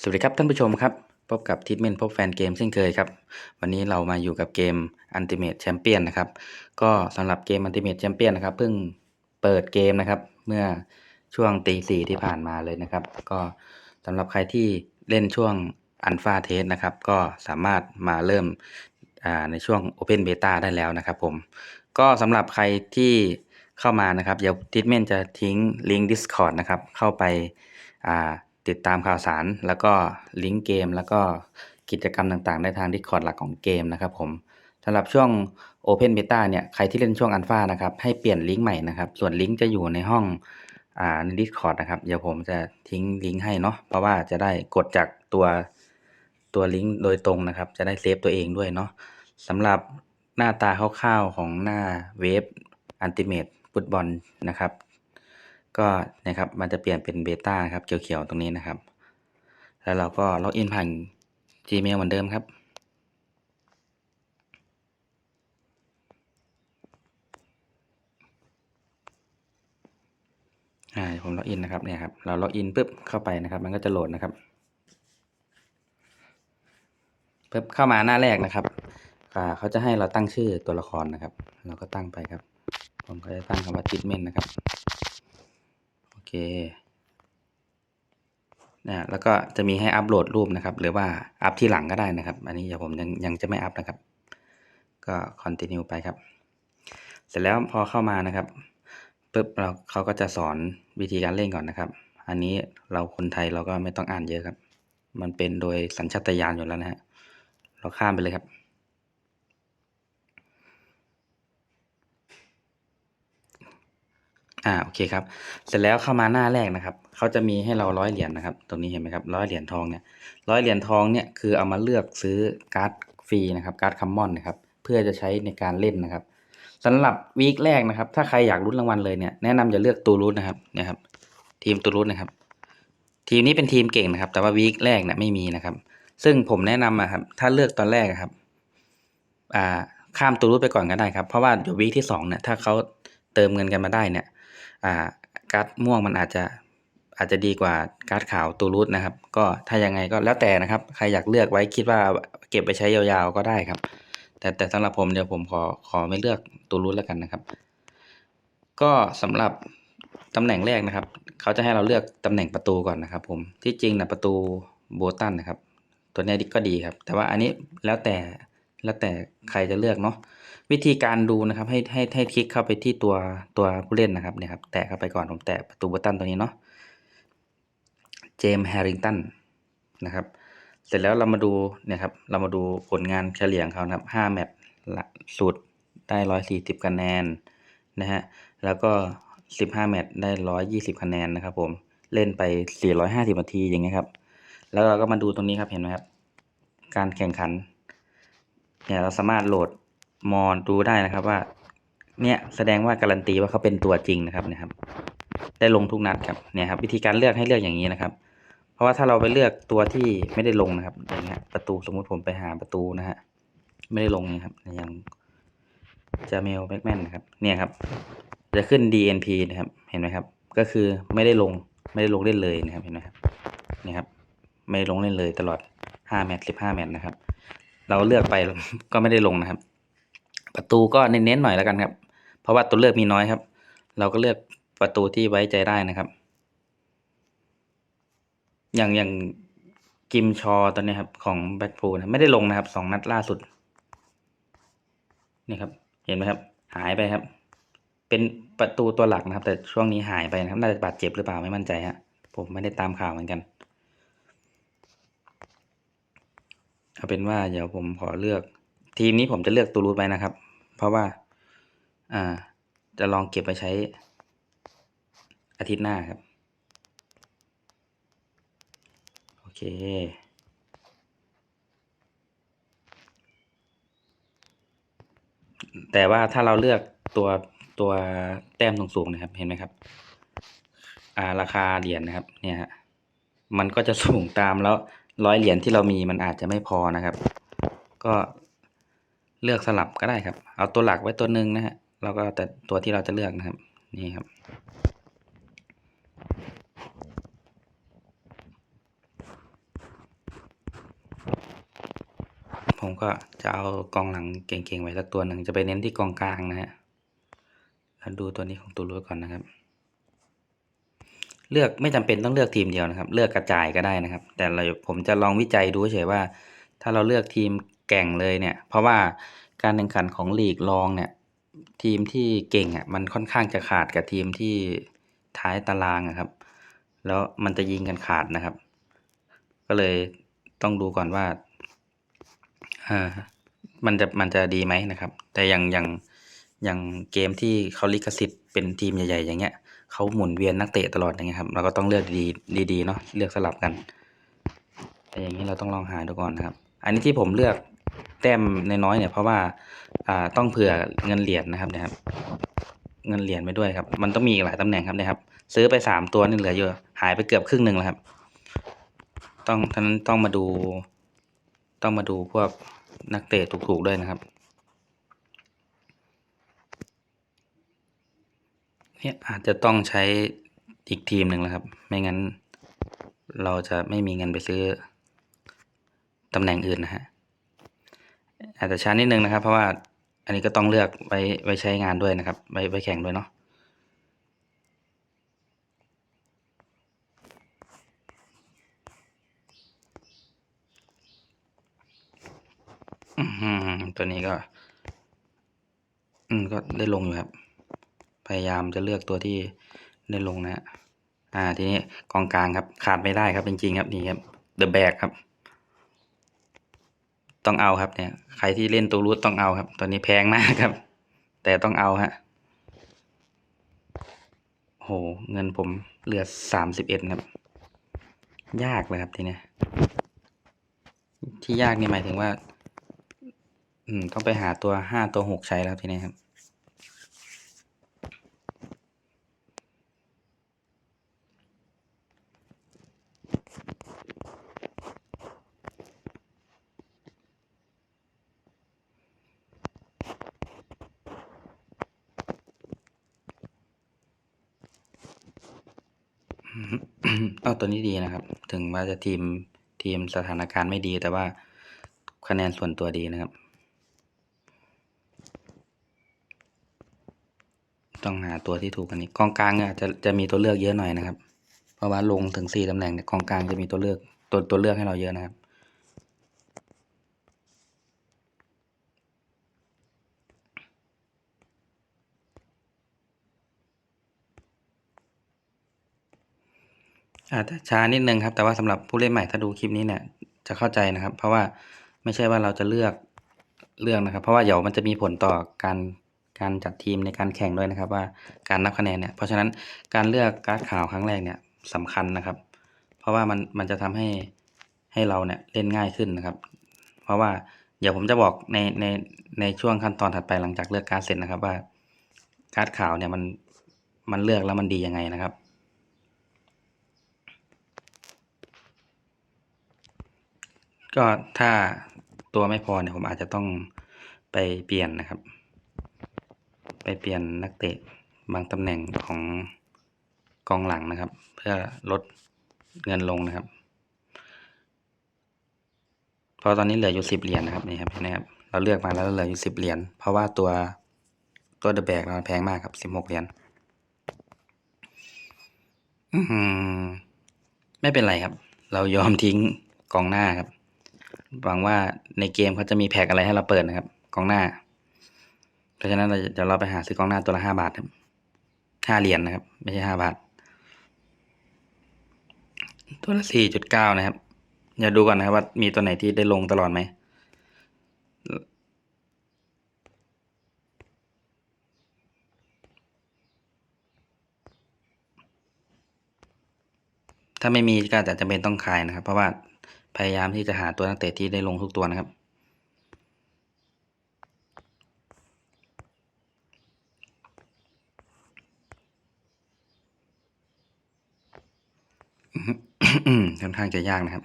สวัสดีครับท่านผู้ชมครับ พบกับทิทเมนพบแฟนเกมเช่นเคยครับ วันนี้เรามาอยู่กับเกม Ultimate Champion นะครับ ก็สำหรับเกม Ultimate Champion นะครับเพิ่งเปิดเกมนะครับ เมื่อช่วงตีสี่ที่ผ่านมาเลยนะครับ ก็สำหรับใครที่เล่นช่วง Alpha Test นะครับ ก็สามารถมาเริ่มอ่าในช่วง Open Beta ได้แล้วนะครับผม ก็สำหรับใครที่เข้ามานะครับ เดี๋ยวทิทเมนจะทิ้งลิงก์ Discord นะครับ เข้าไปอ่า ติดตามข่าวสาร แล้วก็ลิงก์เกม แล้วก็กิจกรรมต่างๆ ได้ทาง Discord หลักของเกมนะครับผมสำหรับช่วง Open Beta เนี่ยใครที่เล่นช่วง Alpha นะครับให้เปลี่ยนลิงก์ใหม่นะครับส่วนลิงก์จะอยู่ในห้องอ่าใน Discord นะครับเดี๋ยวผมจะทิ้งลิงก์ให้เนาะเพราะว่าจะได้กดจากตัวตัวลิงก์โดยตรงนะครับ จะได้เซฟตัวเองด้วยเนาะสำหรับหน้าตาคร่าวๆของหน้าเว็บ Ultimate ฟุตบอลนะครับ ก็นะครับมันจะเปลี่ยนเป็นเบต้าครับเขียวๆตรงนี้นะครับ แล้วเราก็ล็อกอินผ่าน Gmail เหมือนเดิมครับ อ่าผมล็อกอินนะครับเนี่ยครับเราล็อกอินปุ๊บเข้าไปนะครับ มันก็จะโหลดนะครับปุ๊บเข้ามาหน้าแรกนะครับเขาจะให้เราตั้งชื่อตัวละครนะครับ เราก็ตั้งไปครับ ผมก็จะตั้งคำว่า treatment นะครับ เคนะแล้วก็จะมีให้อัปโหลดรูปนะครับ หรือว่าอัพที่หลังก็ได้นะครับ อันนี้เดี๋ยวผมยังยังจะไม่อัพนะครับ ก็ continue ไปครับ เสร็จแล้วพอเข้ามานะครับปุ๊บเราเขาก็จะสอนวิธีการเล่นก่อนนะครับ อันนี้เราคนไทยเราก็ไม่ต้องอ่านเยอะครับ มันเป็นโดยสัญชาตญาณอยู่แล้วนะฮะเราข้ามไปเลยครับ อ่าโอเคครับ เสร็จแล้วเข้ามาหน้าแรกนะครับเขาจะมีให้เราร้อยเหรียญนะครับ ตรงนี้เห็นไหมครับร้อยเหรียญทองเนี่ยร้อยเหรียญทองเนี่ยคือเอามาเลือกซื้อการ์ดฟรีนะครับการ์ดคัมมอนนะครับเพื่อจะใช้ในการเล่นนะครับสำหรับวีคแรกนะครับ ถ้าใครอยากลุ้นรางวัลเลยเนี่ยแนะนำจะเลือกตูรุสนะครับเนี่ยครับ ทีมตูรุสนะครับ ทีมนี้เป็นทีมเก่งนะครับ แต่ว่าวีคแรกเนี่ยไม่มีนะครับ ซึ่งผมแนะนำอะครับ ถ้าเลือกตอนแรกครับ อ่าข้ามตูรุสไปก่อนก็ได้ครับ เพราะว่าเดี๋ยววีคที่สองเนี่ยถ้าเขาเติมเงินกันมาได้เนี่ย การ์ดม่วงมันอาจจะอาจจะดีกว่าการ์ดขาวตูรุสนะครับ ก็ถ้ายังไงก็แล้วแต่นะครับ ใครอยากเลือกไว้คิดว่าเก็บไปใช้ยาวๆก็ได้ครับ แต่แต่สำหรับผมเดี๋ยวผมขอขอไม่เลือกตูรุสแล้วกันนะครับ ก็สำหรับตำแหน่งแรกนะครับ เขาจะให้เราเลือกตำแหน่งประตูก่อนนะครับ ผมที่จริงนะประตูโบตันนะครับ ตัวนี้ก็ดีครับ แต่ว่าอันนี้แล้วแต่แล้วแต่ใครจะเลือกเนาะ วิธีการดูนะครับให้ให้ให้คลิกเข้าไปที่ตัวตัวผู้เล่นนะครับเนี่ยครับแตะเข้าไปก่อนผมแตะประตูโบตันตัวนี้เนาะเจมส์แฮร์ริงตันนะครับ เสร็จแล้วเรามาดูเนี่ยครับเรามาดูผลงานเฉลี่ยของเขานะครับห้าแมตช์สุดได้ร้อยสี่สิบคะแนนนะฮะแล้วก็สิบห้าแมตช์ได้ร้อยยี่สิบคะแนนนะครับผมเล่นไปสี่ร้อยห้าสิบนาทีอย่างเงี้ยครับ แล้วเราก็มาดูตรงนี้ครับเห็นไหมครับ การแข่งขันเนี่ยเราสามารถโหลด มอนดูได้นะครับว่า เนี่ยแสดงว่าการันตีว่าเขาเป็นตัวจริงนะครับนะครับ ได้ลงทุกนัดครับเนี่ยครับวิธีการเลือกให้เลือกอย่างนี้นะครับ เพราะว่าถ้าเราไปเลือกตัวที่ไม่ได้ลงนะครับอย่างเงี้ยประตูสมมุติผมไปหาประตูนะฮะไม่ได้ลงนี่ครับอย่างจาเมลแบ็กแมนนะครับเนี่ยครับ จะขึ้น DNP นะครับเห็นไหมครับ ก็คือไม่ได้ลงไม่ได้ลงเล่นเลยนะครับเห็นไหมครับนี่ครับ ไม่ลงเล่นเลยตลอด5แมตช์15แมตช์นะครับ เราเลือกไปก็ไม่ได้ลงนะครับ ประตูก็เน้นๆหน่อยแล้วกันครับ เพราะว่าตัวเลือกมีน้อยครับ เราก็เลือกประตูที่ไว้ใจได้นะครับ อย่างอย่างกิมชอตัวนี้ครับของแบ็คพูนะไม่ได้ลงนะครับสองนัดล่าสุด นี่ครับ เห็นไหมครับ หายไปครับ เป็นประตูตัวหลักนะครับ แต่ช่วงนี้หายไปนะครับ น่าจะบาดเจ็บหรือเปล่าไม่มั่นใจฮะผมไม่ได้ตามข่าวเหมือนกันเอาเป็นว่าเดี๋ยวผมขอเลือก ทีมนี้ผมจะเลือกตูรูสไว้นะครับ เพราะว่าอ่าจะลองเก็บไปใช้อาทิตย์หน้าครับ โอเค แต่ว่าถ้าเราเลือกตัวตัวแต้มสูงๆนะครับ เห็นไหมครับ อ่าราคาเหรียญนะครับ เนี่ยฮะ มันก็จะสูงตามแล้วร้อยเหรียญที่เรามีมันอาจจะไม่พอนะครับ ก็ เลือกสลับก็ได้ครับ เอาตัวหลักไว้ตัวหนึ่งนะฮะแล้วก็แต่ตัวที่เราจะเลือกนะครับ นี่ครับ ผมก็จะเอากองหลังเก่งๆไว้สักตัวหนึ่งจะไปเน้นที่กองกลางนะฮะแล้วดูตัวนี้ของตูรูสก่อนนะครับ เลือกไม่จำเป็นต้องเลือกทีมเดียวนะครับ เลือกกระจายก็ได้นะครับ แต่เราผมจะลองวิจัยดูเฉยว่า ถ้าเราเลือกทีม แก่งเลยเนี่ย เพราะว่าการแข่งขันของลีกรองเนี่ย ทีมที่เก่งอะมันค่อนข้างจะขาดกับทีมที่ท้ายตารางอะครับ แล้วมันจะยิงกันขาดนะครับ ก็เลยต้องดูก่อนว่าอ่ามันจะมันจะดีไหมนะครับ แต่อย่างอย่างอย่างเกมที่เขาลิขสิทธิ์เป็นทีมใหญ่ๆ อย่างเงี้ยเขาหมุนเวียนนักเตะตลอดอย่างเงี้ยครับเราก็ต้องเลือกดีดีๆเนาะเลือกสลับกันแต่อย่างนี้เราต้องลองหาดูก่อนนะครับ อันนี้ที่ผมเลือก แต้มน้อยๆเนี่ยเพราะว่าอ่าต้องเผื่อเงินเหรียญนะครับนะครับ เงินเหรียญไปด้วยครับ มันต้องมีอีกหลายตำแหน่งครับนะครับ ซื้อไปสามตัวนี่เหลืออยู่หายไปเกือบครึ่งหนึ่งแล้วครับ ต้องท่านั้นต้องมาดู ต้องมาดูพวกนักเตะถูกๆด้วยนะครับเนี่ยอาจจะต้องใช้อีกทีมหนึ่งแล้วครับ ไม่งั้นเราจะไม่มีเงินไปซื้อตำแหน่งอื่นนะฮะ อาจจะช้านิดนึงนะครับ เพราะว่าอันนี้ก็ต้องเลือกไว้ไว้ใช้งานด้วยนะครับไว้ไว้แข่งด้วยเนาะอืมตัวนี้ก็ อืม ก็ได้ลงอยู่ครับ พยายามจะเลือกตัวที่ได้ลงนะฮะอ่า ทีนี้กองกลางครับ ขาดไม่ได้ครับจริงๆครับนี่ครับ เดอะแบกครับ ต้องเอาครับเนี่ย ใครที่เล่นตัวรูทต้องเอาครับ ตัวนี้แพงมากครับ แต่ต้องเอาฮะโห เงินผมเหลือสามสิบเอ็ดครับ ยากเลยครับทีเนี้ย ที่ยากนี่หมายถึงว่า อืม ต้องไปหาตัวห้าตัวหกใช้แล้วทีนี้ครับ เอา ตัวนี้ดีนะครับ ถึงว่าจะทีมทีมสถานการณ์ไม่ดี แต่ว่าคะแนนส่วนตัวดีนะครับ ต้องหาตัวที่ถูกกันนี้กองกลางเนี่ยจะจะมีตัวเลือกเยอะหน่อยนะครับ เพราะว่าลงถึงสี่ตำแหน่งเนี่ยกองกลางจะมีตัวเลือกตัวตัวเลือกให้เราเยอะนะครับ อาจจะช้านิดนึงครับ แต่ว่าสำหรับผู้เล่นใหม่ถ้าดูคลิปนี้เนี่ยจะเข้าใจนะครับ เพราะว่าไม่ใช่ว่าเราจะเลือกเลือกนะครับ เพราะว่าเดี๋ยวมันจะมีผลต่อการการจัดทีมในการแข่งด้วยนะครับ ว่าการนับคะแนนเนี่ยเพราะฉะนั้นการเลือกการ์ดขาวครั้งแรกเนี่ยสำคัญนะครับ เพราะว่ามันมันจะทำให้ให้เราเนี่ยเล่นง่ายขึ้นนะครับ เพราะว่าเดี๋ยวผมจะบอกในในในช่วงขั้นตอนถัดไปหลังจากเลือกการ์ดเสร็จนะครับว่าการ์ดขาวเนี่ยมันมันเลือกแล้วมันดียังไงนะครับ ก็ถ้าตัวไม่พอเนี่ยผมอาจจะต้องไปเปลี่ยนนะครับ ไปเปลี่ยนนักเตะบางตำแหน่งของกองหลังนะครับ เพื่อลดเงินลงนะครับเพราะตอนนี้เหลืออยู่สิบเหรียญนะครับนี่ครับเห็นะครับเราเลือกมาแล้วเหลืออยู่สิบเหรียญเพราะว่าตัวตัวเดอะแบกเราแพงมากครับสิบหกเหรียญไม่เป็นไรครับ เรายอมทิ้งกองหน้าครับ หวังว่าในเกมเขาจะมีแพ็กอะไรให้เราเปิดนะครับกองหน้า เพราะฉะนั้นเราเดี๋ยวเราไปหาซื้อกองหน้าตัวละห้าบาทครับห้าเหรียญนะครับ ไม่ใช่ห้าบาท ตัวละสี่จุดเก้านะครับอย่าดูก่อนนะครับว่ามีตัวไหนที่ได้ลงตลอดไหมถ้าไม่มีก็อาจจะจำเป็นต้องขายนะครับ เพราะว่า พยายามที่จะหาตัวนักเตะที่ได้ลงทุกตัวนะครับ ค่อนข้างจะยากนะครับ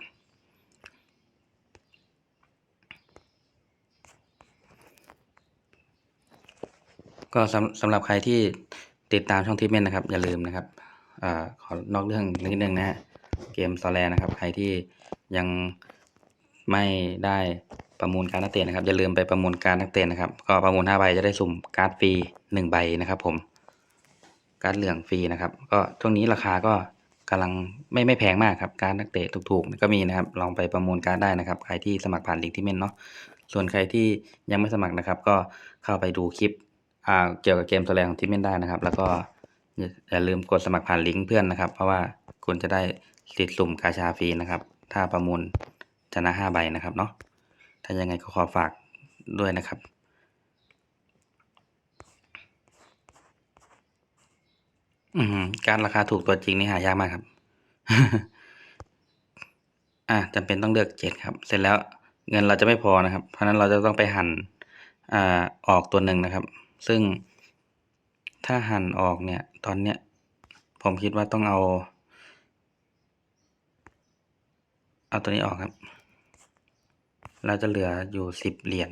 ก็สำหรับใครที่ติดตามช่องทิปเมนนะครับ อย่าลืมนะครับอขอนอกเรื่องนิดนึงนะฮะเกมซอแลนะครับ ใครที่ ยังไม่ได้ประมูลการนักเตะนะครับอย่าลืมไปประมูลการนักเตะนะครับ ก็ประมูลห้าใบจะได้สุ่มการ์ดฟรีหนึ่งใบนะครับ ผม การ์ดเหลืองฟรีนะครับ ก็ช่วงนี้ราคาก็กำลังไม่ไม่แพงมากครับการดนักเตะถูกๆ ก็มีนะครับ ลองไปประมูลการดได้นะครับ ใครที่สมัครผ่านลิงก์ที่เมนเนาะส่วนใครที่ยังไม่สมัครนะครับ ก็เข้าไปดูคลิปอ่าเกี่ยวกับเกมตัวแรงของที่เมนได้นะครับ แล้วก็อย่าอย่าลืมกดสมัครผ่านลิงก์เพื่อนนะครับ เพราะว่าคุณจะได้สิทธิ์สุ่มกาชาฟรีนะครับ ถ้าประมูลชนะห้าใบนะครับเนาะถ้ายังไงก็ขอฝากด้วยนะครับ อืมการราคาถูกตัวจริงนี่หายากมากครับ อะจำเป็นต้องเลือกเจ็ดครับ เสร็จแล้วเงินเราจะไม่พอนะครับ เพราะนั้นเราจะต้องไปหั่นอ่าออกตัวหนึ่งนะครับ ซึ่งถ้าหั่นออกเนี่ย ตอนเนี้ย ผมคิดว่าต้องเอา เอาตัวนี้ออกครับ เราจะเหลืออยู่สิบเหรียญ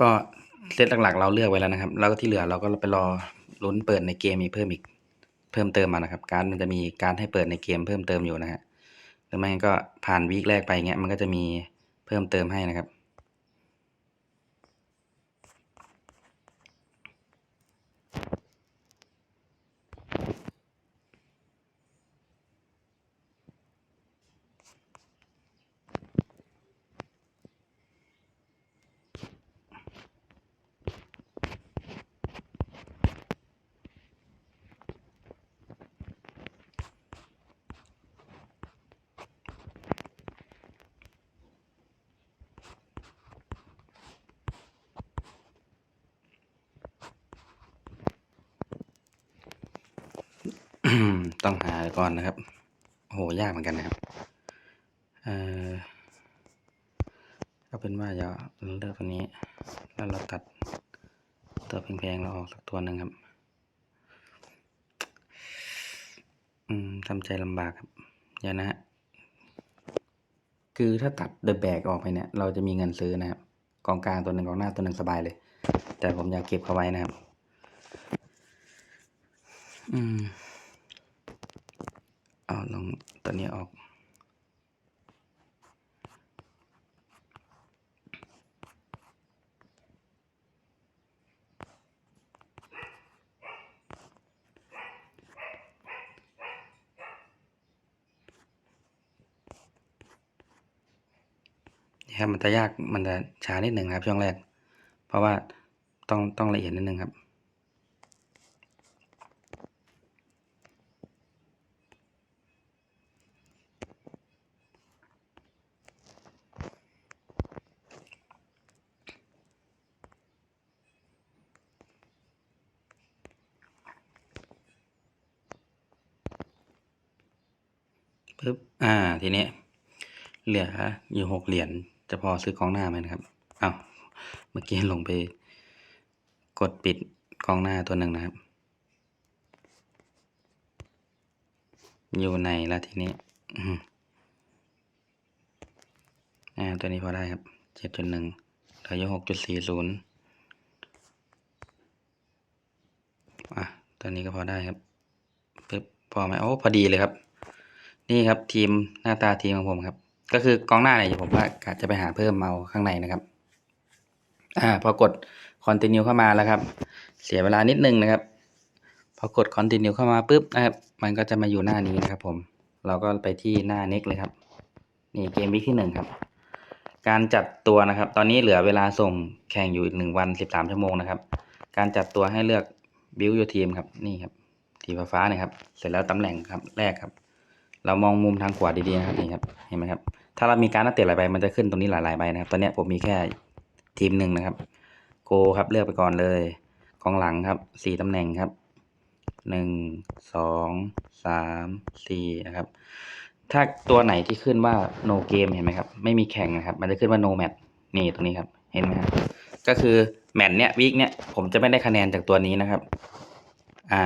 ก็เซตหลักๆ เราเลือกไว้แล้วนะครับ แล้วก็ที่เหลือเราก็ไปรอลุ้นเปิดในเกมมีเพิ่มอีกเพิ่มเติมมานะครับ การมันจะมีการให้เปิดในเกมเพิ่มเติมอยู่นะฮะหรือไม่งั้นก็ผ่านวีคแรกไปเงี้ยมันก็จะมีเพิ่มเติมให้นะครับอ ก่อนนะครับ โหยากเหมือนกันนะครับเออเอาเป็นว่าจะเลือกตัวนี้ แล้วเราตัดตัวแพงๆเราออกสักตัวหนึ่งครับอืมทำใจลำบากครับเดี๋ยวนะฮะคือถ้าตัดเดอะแบกออกไปเนี่ย เราจะมีเงินซื้อนะครับกองกลางตัวหนึ่งกองหน้าตัวหนึ่งสบายเลย แต่ผมอยากเก็บเขาไว้นะครับ อืม เอาลองตัวนี้ออกนะครับมันจะยากมันจะช้านิดหนึ่งครับช่วงแรก เพราะว่าต้องต้องละเอียดนิดหนึ่งครับ อ่า ทีนี้ เหลืออยู่หกเหรียญจะพอซื้อกองหน้าไหมนะครับอ้าวเมื่อกี้ลงไป กดปิดกองหน้าตัวหนึ่งนะครับ อยู่ในแล้วทีนี้อืมอ่าตัวนี้พอได้ครับเจ็ดจุดหนึ่งเหลืออยู่หกจุดสี่ศูนย์อะตัวนี้ก็พอได้ครับปึ๊บพอไหมโอ้พอดีเลยครับ นี่ครับทีมหน้าตาทีมของผมครับ ก็คือกองหน้าเนี่ยผมว่ากะจะไปหาเพิ่มเอาข้างในนะครับอ่าพอกด continue เข้ามาแล้วครับ เสียเวลานิดนึงนะครับ พอกด continue เข้ามาปุ๊บนะครับ มันก็จะมาอยู่หน้านี้นะครับผม เราก็ไปที่หน้า next เลยครับ นี่เกมวิกที่หนึ่งครับ การจัดตัวนะครับ ตอนนี้เหลือเวลาส่งแข่งอยู่อีกหนึ่งวันสิบสามชั่วโมงนะครับ การจัดตัวให้เลือก build your team ครับ นี่ครับสีฟ้าๆเนี่ยครับ เสร็จแล้วตำแหน่งครับ แรกครับ เรามองมุมทางขวาดีๆนะครับนี่ครับเห็นไหมครับถ้าเรามีการนักเตะหลายใบมันจะขึ้นตรงนี้หลายๆใบนะครับตอนนี้ผมมีแค่ทีมหนึ่งนะครับ โกครับเลือกไปก่อนเลยกองหลังครับสี่ตำแหน่งครับหนึ่งสองสามสี่นะครับ ถ้าตัวไหนที่ขึ้นว่า no game เห็นไหมครับ ไม่มีแข่งนะครับ มันจะขึ้นว่า no match นี่ตรงนี้ครับ เห็นไหมครับก็คือแมตช์เนี้ยวีคเนี้ยผมจะไม่ได้คะแนนจากตัวนี้นะครับ อ่า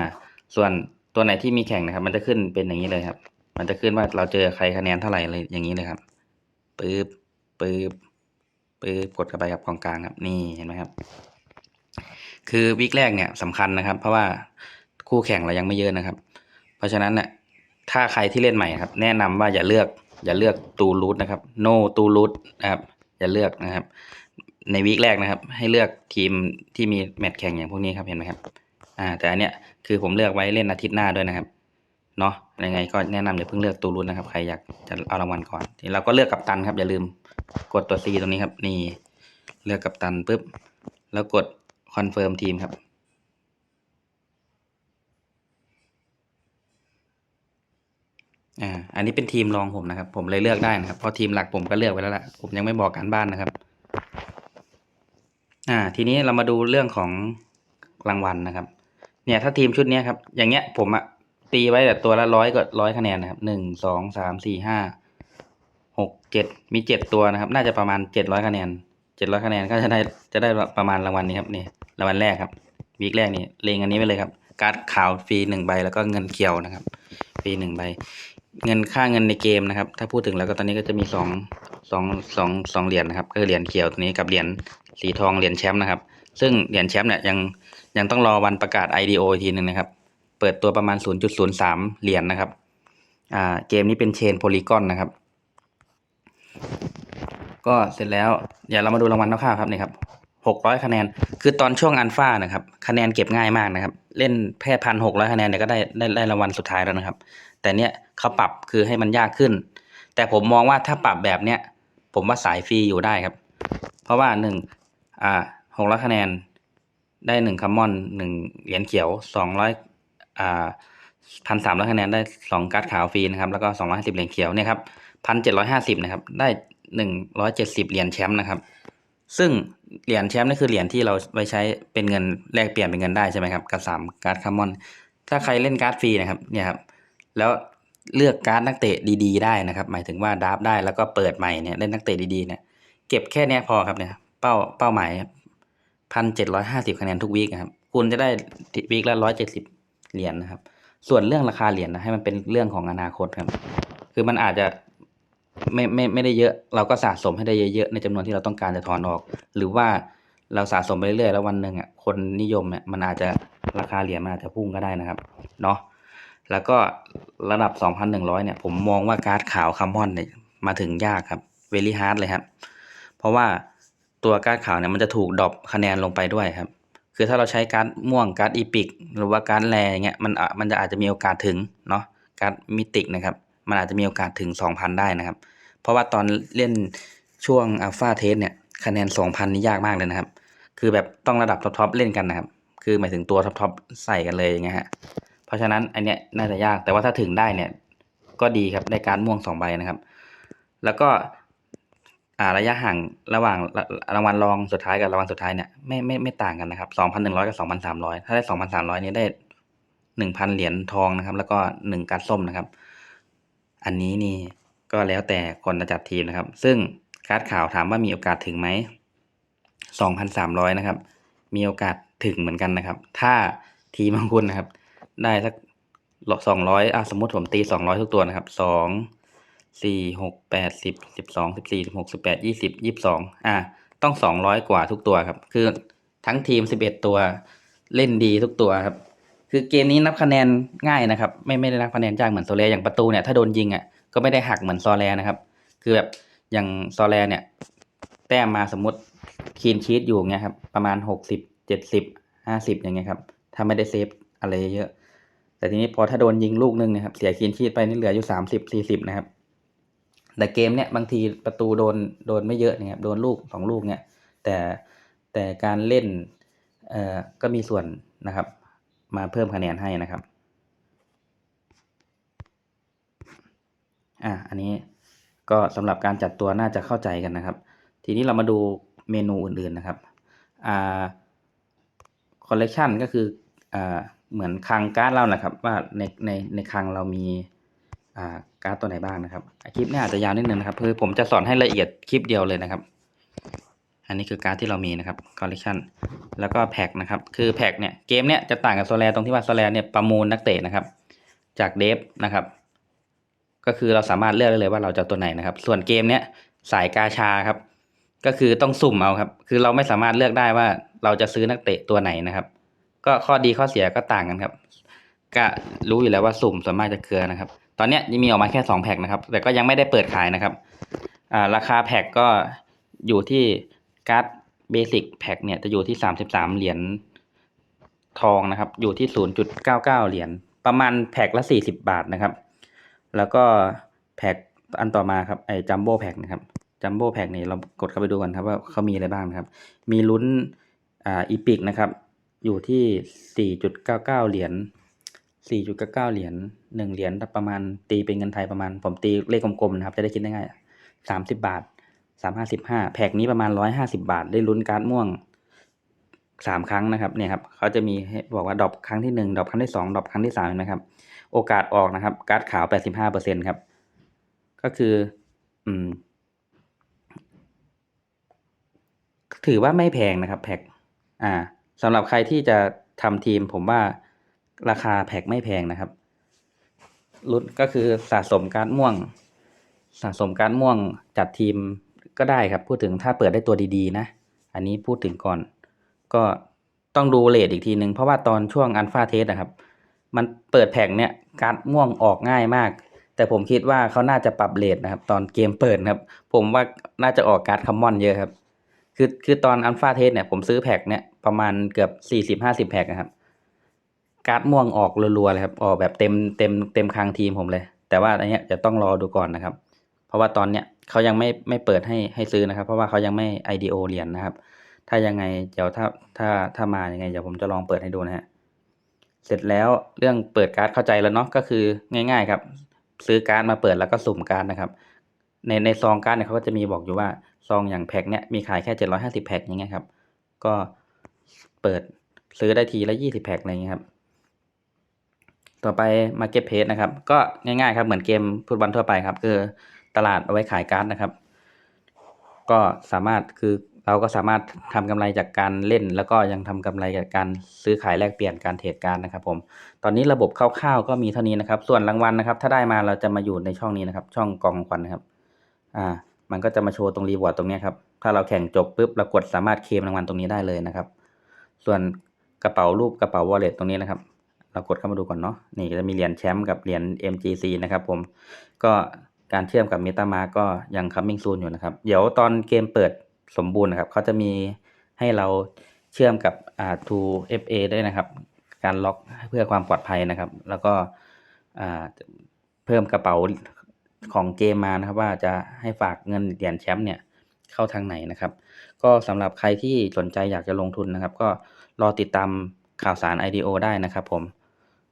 ส่วนตัวไหนที่มีแข่งนะครับ มันจะขึ้นเป็นอย่างนี้เลยครับ มันจะขึ้นว่าเราเจอใครคะแนนเท่าไหร่เลยอย่างนี้เลยครับปึ๊บปึ๊บปึ๊บกดเข้าไปกับกองกลางครับ นี่เห็นไหมครับ คือวีคแรกเนี่ยสำคัญนะครับ เพราะว่าคู่แข่งเรายังไม่เยอะนะครับ เพราะฉะนั้นเนี่ยถ้าใครที่เล่นใหม่ครับ แนะนำว่าอย่าเลือก อย่าเลือกตูรูทนะครับ no ตูรูทนะครับ อย่าเลือกนะครับ ในวีคแรกนะครับ ให้เลือกทีมที่มีแมตช์แข่งอย่างพวกนี้ครับเห็นไหมครับ อ่า แต่อันเนี้ยคือผมเลือกไว้เล่นอาทิตย์หน้าด้วยนะครับ เนาะยังไงก็แนะนำอย่าเพิ่งเลือกตูรุนนะครับ ใครอยากจะเอารางวัลก่อนเราก็เลือกกัปตันครับ อย่าลืมกดตัว C ตรงนี้ครับ นี่เลือกกัปตันปุ๊บ แล้วกดคอนเฟิร์มทีมครับ อ่า อันนี้เป็นทีมรองผมนะครับ ผมเลยเลือกได้นะครับ เพราะทีมหลักผมก็เลือกไว้แล้วล่ะผมยังไม่บอกการบ้านนะครับ อ่า ทีนี้เรามาดูเรื่องของรางวัลนะครับ เนี่ยถ้าทีมชุดนี้ครับ อย่างเงี้ยผมอะ ตีไว้แต่ตัวละร้อยก็ร้อยคะแนนนะครับหนึ่งสองสามสี่ห้าหกเจ็ดมีเจ็ดตัวนะครับ น่าจะประมาณเจ็ดร้อยคะแนนเจ็ดร้อยคะแนนก็จะได้จะได้ประมาณรางวัลนี้ครับนี่รางวัลแรกครับวีคแรกนี่เลงอันนี้ไปเลยครับ การ์ดขาวฟรีหนึ่งใบแล้วก็เงินเขียวนะครับฟรีหนึ่งใบ เงินค่าเงินในเกมนะครับ ถ้าพูดถึงแล้วก็ตอนนี้ก็จะมีสองสองสองสองเหรียญนะครับก็คือเหรียญเขียวตัวนี้กับเหรียญสีทองเหรียญแชมป์นะครับ ซึ่งเหรียญแชมป์เนี่ยยังยังต้องรอวันประกาศ IDO อีกทีหนึ่งนะครับ ปิดตัวประมาณ 0.03 เหรียญนะครับ อ่า เกมนี้เป็นเชนโพลีกอนนะครับ ก็เสร็จแล้วเดี๋ยวเรามาดูรางวัลคร่าวๆครับนี่ครับ 600 คะแนน คือตอนช่วงอันฟ้านะครับ คะแนนเก็บง่ายมากนะครับ เล่นแค่พันหกร้อยคะแนนเนี่ยก็ได้ได้ได้รางวัลสุดท้ายแล้วนะครับ แต่เนี้ยเขาปรับคือให้มันยากขึ้น แต่ผมมองว่าถ้าปรับแบบเนี้ย ผมว่าสายฟรีอยู่ได้ครับ เพราะว่าหนึ่งอ่าหกร้อยคะแนนได้หนึ่งคัมมอนหนึ่งเหรียญเขียวสองร้อย อ่าพันสามร้อยคะแนนได้สองการ์ดขาวฟรีนะครับ แล้วก็สองร้อยห้าสิบเหรียญเขียวเนี่ยครับพันเจ็ดร้อยห้าสิบนะครับ ได้หนึ่งร้อยเจ็ดสิบเหรียญแชมป์นะครับ ซึ่งเหรียญแชมป์นี่คือเหรียญที่เราไว้ใช้เป็นเงินแลกเปลี่ยนเป็นเงินได้ใช่ไหมครับ กับสามการ์ดคัมมอน ถ้าใครเล่นการ์ดฟรีนะครับ เนี่ยครับ แล้วเลือกการ์ดนักเตะดีๆ ได้นะครับ หมายถึงว่าดราฟได้แล้วก็เปิดใหม่เนี่ยเล่นนักเตะดีๆเนี่ย เก็บแค่เนี้ยพอครับเนี่ย เป้าเป้าหมายพันเจ็ดร้อยห้าสิบคะแนนทุกวีคครับ คุณจะได้วีคละร้อยเจ็ดสิบ เหรียญนะครับ ส่วนเรื่องราคาเหรียญนะให้มันเป็นเรื่องของอนาคตครับ คือมันอาจจะไม่ไม่ไม่ได้เยอะ เราก็สะสมให้ได้เยอะๆในจำนวนที่เราต้องการจะถอนออก หรือว่าเราสะสมไปเรื่อยๆแล้ววันหนึ่งอะคนนิยมเนี่ยมันอาจจะราคาเหรียญมันอาจจะพุ่งก็ได้นะครับเนาะแล้วก็ระดับ 2,100 เนี่ย ผมมองว่าการ์ดขาวคัมมอนเนี่ยมาถึงยากครับเวลี่ฮาร์ดเลยครับ เพราะว่าตัวการ์ดขาวเนี่ยมันจะถูกดรอปคะแนนลงไปด้วยครับ คือถ้าเราใช้การ์ดม่วงการ์ดอีพิกหรือว่าการ์ดแรอย่างเงี้ยมันอะมันจะอาจจะมีโอกาสถึงเนาะการ์ดมิติกนะครับมันอาจจะมีโอกาสถึง 2,000 ได้นะครับ เพราะว่าตอนเล่นช่วงอัลฟาเทสเนี่ยคะแนน 2,000 นี่ยากมากเลยนะครับ คือแบบต้องระดับท็อปๆเล่นกันนะครับ คือหมายถึงตัวท็อปๆใส่กันเลยอย่างเงี้ยฮะเพราะฉะนั้นอันเนี้ยน่าจะยากแต่ว่าถ้าถึงได้เนี่ยก็ดีครับได้การดม่วงสองใบนะครับ แล้วก็ อ่าระยะห่างระหว่างรางวัลรองสุดท้ายกับรางวัลสุดท้ายเนี่ยไม่ไม่ไม่ต่างกันนะครับสองพันหนึ่งร้อยกับสองพันสามร้อยถ้าได้สองพันสามร้อยนี้ได้หนึ่งพันเหรียญทองนะครับ แล้วก็หนึ่งการส้มนะครับ อันนี้นี่ก็แล้วแต่คนจะจัดทีมนะครับ ซึ่งการ์ดขาวถามว่ามีโอกาสถึงไหมสองพันสามร้อยนะครับ มีโอกาสถึงเหมือนกันนะครับ ถ้าทีมบางคุณนะครับ ได้สักสองร้อยอะสมมติผมตีสองร้อยทุกตัวนะครับสอง สี่หกแปดสิบสิบสองสิบสี่สิบหกสิบแปดยี่สิบยี่สิบสองอะต้องสองร้อยกว่าทุกตัวครับ คือทั้งทีมสิบเอ็ดตัวเล่นดีทุกตัวครับ คือเกมนี้นับคะแนนง่ายนะครับ ไม่ไม่ได้นับคะแนนยากเหมือนโซเลอย่างประตูเนี่ยถ้าโดนยิงอะก็ไม่ได้หักเหมือนซอแลนะครับ คือแบบอย่างซอแลเนี่ย แต้มมาสมมติคีนชีตอยู่เงี้ยครับประมาณหกสิบเจ็ดสิบห้าสิบอย่างเงี้ยครับถ้าไม่ได้เซฟอะไรเยอะ แต่ทีนี้พอถ้าโดนยิงลูกนึงนะครับเสียคีนชีตไปนี่เหลืออยู่สามสิบสี่สิบนะครับ แต่เกมเนี้ยบางทีประตูโดนโดนไม่เยอะนะครับโดนลูกสองลูกเนี่ยแต่แต่การเล่นเอ่อก็มีส่วนนะครับ มาเพิ่มคะแนนให้นะครับอะอันนี้ก็สำหรับการจัดตัวน่าจะเข้าใจกันนะครับ ทีนี้เรามาดูเมนูอื่นๆนะครับอ่าคอลเลกชันก็คืออ่าเหมือนคลังการ์ดเรานะครับว่าในในในคลังเรามี การ์ดตัวไหนบ้างนะครับคลิปนี้อาจจะยาวนิดนึงนะครับคือผมจะสอนให้ละเอียดคลิปเดียวเลยนะครับ อันนี้คือการ์ดที่เรามีนะครับ collection แล้วก็แพ็กนะครับ คือแพ็กเนี่ยเกมเนี้ยจะต่างกับโซแลตรงที่ว่าโซแลเนี่ยประมูลนักเตะนะครับ จากเดฟนะครับ ก็คือเราสามารถเลือกได้เลยว่าเราจะตัวไหนนะครับ ส่วนเกมเนี้ยสายกาชาครับ ก็คือต้องสุ่มเอาครับ คือเราไม่สามารถเลือกได้ว่าเราจะซื้อนักเตะตัวไหนนะครับ ก็ข้อดีข้อเสียก็ต่างกันครับ ก็รู้อยู่แล้วว่าสุ่มส่วนมากจะเกลือนะครับ ตอนเนี้ยยังมีออกมาแค่สองแพ็กนะครับ แต่ก็ยังไม่ได้เปิดขายนะครับอ่าราคาแพ็กก็อยู่ที่การ์ดเบสิกแพ็กเนี่ยจะอยู่ที่สามสิบสามเหรียญทองนะครับ อยู่ที่ศูนย์จุดเก้าเก้าเหรียญประมาณแพ็กละสี่สิบาทนะครับ แล้วก็แพ็กอันต่อมาครับไอ้จัมโบ้แพ็กนะครับจัมโบ้แพ็กนี่เรากดเข้าไปดูกันครับว่าเขามีอะไรบ้างนะครับ มีลุ้นอ่าอีพิกนะครับ อยู่ที่สี่จุดเก้าเก้าเหรียญสี่จุดเก้าเก้าเหรียญ หนึ่งเหรียญประมาณตีเป็นเงินไทยประมาณ ผมตีเลขกลมๆนะครับ จะได้คิดได้ง่ายสามสิบาทสามห้าสิบห้าแพ็กนี้ประมาณร้อยห้าสิบาท ได้ลุ้นการ์ดม่วงสามครั้งนะครับเนี่ยครับเขาจะมีบอกว่าดรอปครั้งที่หนึ่งดรอปครั้งที่สองดรอปครั้งที่สามนะครับ โอกาสออกนะครับ การ์ดขาวแปดสิบห้าเปอร์เซ็นครับ ก็คือ อืม ถือว่าไม่แพงนะครับ แพ็กอ่าสำหรับใครที่จะทำทีมผมว่าราคาแพ็กไม่แพงนะครับ ลุ้นก็คือสะสมการม่วง สะสมการม่วงจัดทีมก็ได้ครับ พูดถึงถ้าเปิดได้ตัวดีๆ นะ อันนี้พูดถึงก่อน ก็ต้องดูเลทอีกทีหนึ่งเพราะว่าตอนช่วงอันฟาเทสนะครับ มันเปิดแพ็กเนี่ยการ์ดม่วงออกง่ายมาก แต่ผมคิดว่าเขาน่าจะปรับเลทนะครับ ตอนเกมเปิดครับ ผมว่าน่าจะออกการ์ดคัมมอนเยอะครับ คือคือตอนอัลฟาเทสเนี่ยผมซื้อแพ็กเนี่ยประมาณเกือบสี่สิบห้าสิบแพ็กนะครับ การ์ดม่วงออกรัวๆเลยครับออกแบบเต็มเต็มเต็มคางทีมผมเลย แต่ว่าอันนี้จะต้องรอดูก่อนนะครับ เพราะว่าตอนเนี้ยเขายังไม่ไม่เปิดให้ให้ซื้อนะครับ เพราะว่าเขายังไม่ IDO เหรียญนะครับ ถ้ายังไงเดี๋ยวถ้าถ้าถ้ามายังไงเดี๋ยวผมจะลองเปิดให้ดูนะฮะเสร็จแล้วเรื่องเปิดการ์ดเข้าใจแล้วเนาะก็คือง่าย ๆ ครับ ซื้อการ์ดมาเปิดแล้วก็สุ่มการ์ดนะครับ ในในซองการ์ดเนี่ยเขาก็จะมีบอกอยู่ว่าซองอย่างแพ็คเนี่ยมีขายแค่เจ็ดร้อยห้าสิบแพ็คอย่างเงี้ยครับ ก็เปิดซื้อได้ทีละยี่สิบแพ็คอะไรเงี้ยครับ ต่อไป Market Place นะครับ ก็ง่ายๆครับเหมือนเกมฟุตบอลทั่วไปครับ คือตลาดเอาไว้ขายการ์ดนะครับ ก็สามารถคือเราก็สามารถทำกำไรจากการเล่น แล้วก็ยังทำกำไรจากการซื้อขายแลกเปลี่ยนการเทรดการนะครับ ผม ตอนนี้ระบบคร่าวๆก็มีเท่านี้นะครับ ส่วนรางวัลนะครับ ถ้าได้มาเราจะมาอยู่ในช่องนี้นะครับ ช่องกองขวัญนะครับ อ่า มันก็จะมาโชว์ตรงรีวอร์ดตรงนี้ครับ ถ้าเราแข่งจบปุ๊บเรากดสามารถเคลมรางวัลตรงนี้ได้เลยนะครับ ส่วนกระเป๋ารูปกระเป๋าวอลเล็ตตรงนี้นะครับ เรากดเข้ามาดูก่อนเนาะนี่จะมีเหรียญแชมป์กับเหรียญ MGC นะครับผมก็การเชื่อมกับ MetaMask ก็ยัง coming soon อยู่นะครับ เดี๋ยวตอนเกมเปิดสมบูรณ์นะครับเขาจะมีให้เราเชื่อมกับอ่า 2FA ด้วยนะครับ การล็อกเพื่อความปลอดภัยนะครับ แล้วก็อ่าเพิ่มกระเป๋าของเกมมานะครับ ว่าจะให้ฝากเงินเหรียญแชมป์เนี่ยเข้าทางไหนนะครับ ก็สำหรับใครที่สนใจอยากจะลงทุนนะครับ ก็รอติดตามข่าวสาร IDO ได้นะครับผม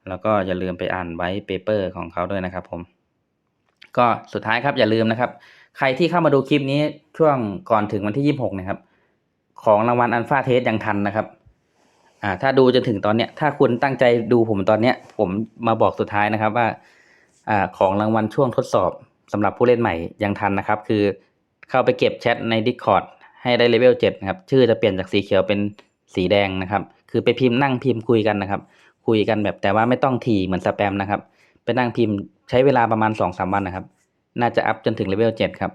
แล้วก็อย่าลืมไปอ่านไว้เปเปอร์ของเขาด้วยนะครับผม ก็สุดท้ายครับอย่าลืมนะครับ ใครที่เข้ามาดูคลิปนี้ช่วงก่อนถึงวันที่ยี่สิบหกนะครับ ของรางวัลอัลฟาเทสยังทันนะครับอ่าถ้าดูจนถึงตอนเนี้ยถ้าคุณตั้งใจดูผมตอนเนี้ย ผมมาบอกสุดท้ายนะครับว่าอ่าของรางวัลช่วงทดสอบสำหรับผู้เล่นใหม่ยังทันนะครับ คือเข้าไปเก็บแชทใน Discord ให้ได้เลเวล7นะครับ ชื่อจะเปลี่ยนจากสีเขียวเป็นสีแดงนะครับ คือไปพิมพ์นั่งพิมพ์คุยกันนะครับ คุยกันแบบแต่ว่าไม่ต้องถี่เหมือนสแปมนะครับ ไปนั่งพิมพ์ใช้เวลาประมาณ2อสวันนะครับ น่าจะอัพจนถึงเลเวล7ครับ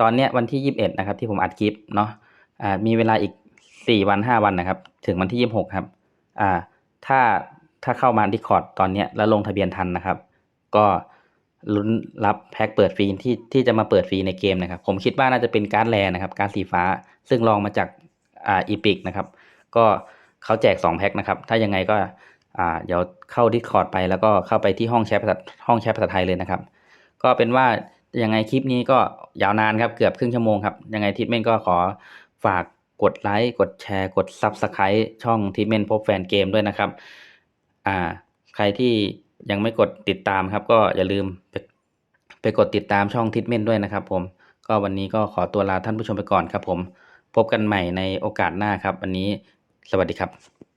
ตอนเนี้ยวันที่ 21 นะครับ ที่ผมอัดคลิปเนาะอ่ามีเวลาอีก 4 วัน 5 วันนะครับ ถึงวันที่ 26 ครับอ่าถ้าถ้าเข้ามาที่คอร์ดตอนเนี้ยแล้วลงทะเบียนทันนะครับ ก็ลุ้นรับแพ็คเปิดฟรีที่ที่จะมาเปิดฟรีในเกมนะครับ ผมคิดว่าน่าจะเป็นการ์ดแรนะครับ การ์ดสีฟ้า ซึ่งลองมาจากอ่าอีพิกนะครับ ก็เขาแจก 2 แพ็คนะครับ ถ้ายังไงก็ อ่าเดี๋ยวเข้าดิสคอร์ดไปแล้วก็เข้าไปที่ห้องแชทภาษาห้องแชทภาษาไทยเลยนะครับ ก็เป็นว่ายังไงคลิปนี้ก็ยาวนานครับเกือบครึ่งชั่วโมงครับ ยังไงทิปเมนก็ขอฝากกดไลค์กดแชร์กด Subscribe ช่องทิปเมนพบแฟนเกมด้วยนะครับอ่าใครที่ยังไม่กดติดตามครับ ก็อย่าลืมไปไปกดติดตามช่องทิปเมนด้วยนะครับ ผมก็วันนี้ก็ขอตัวลาท่านผู้ชมไปก่อนครับ ผมพบกันใหม่ในโอกาสหน้าครับ วันนี้สวัสดีครับ